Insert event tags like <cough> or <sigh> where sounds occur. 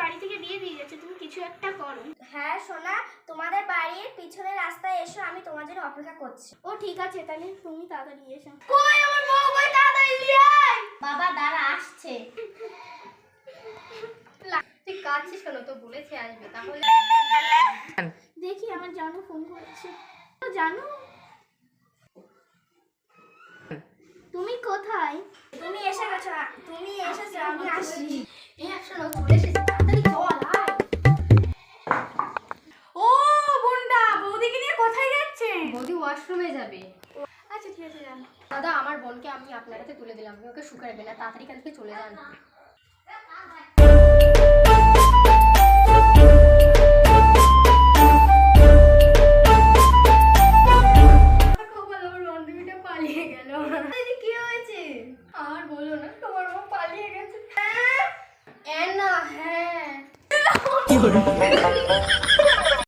বাড়ি থেকে দিয়ে দিয়ে যাচ্ছে? তুমি কিছু একটা করো। হ্যাঁ সোনা তোমাদের বাড়ির পিছনের রাস্তায় এসো আমি তোমার জন্য অপেক্ষা করছি। ও ঠিক আছে তাহলে তুমি তাড়াতাড়ি এসো। কই আমার বউ? কই তাড়াতাড়ি নিয়ে আয়? বাবা দাঁড়া আসছে। তুই কাঁদছিস কেন? তো বলেছে আসবে তাহলে। দেখি আমার জানু ফোন করেছে। তো জানো তুমি কোথায় তুমি এসে গেছো তুমি এসেছ আমি আসি। এই চল আয় ও, বোনটা, বৌদিকে নিয়ে কোথায় যাচ্ছে বৌদি ওয়াশরুমে যাবে। আচ্ছা ঠিক আছে, যান। দাদা, আমার বোনকে আমি আপনার কাছে তুলে দিলাম। ওকে শুকাবে না, তাড়াতাড়ি কালকে চলে যান। কি হয়েছে? আর বলো না তোমার মা পালিয়ে গেছে। এ না হ্যাঁ। <laughs>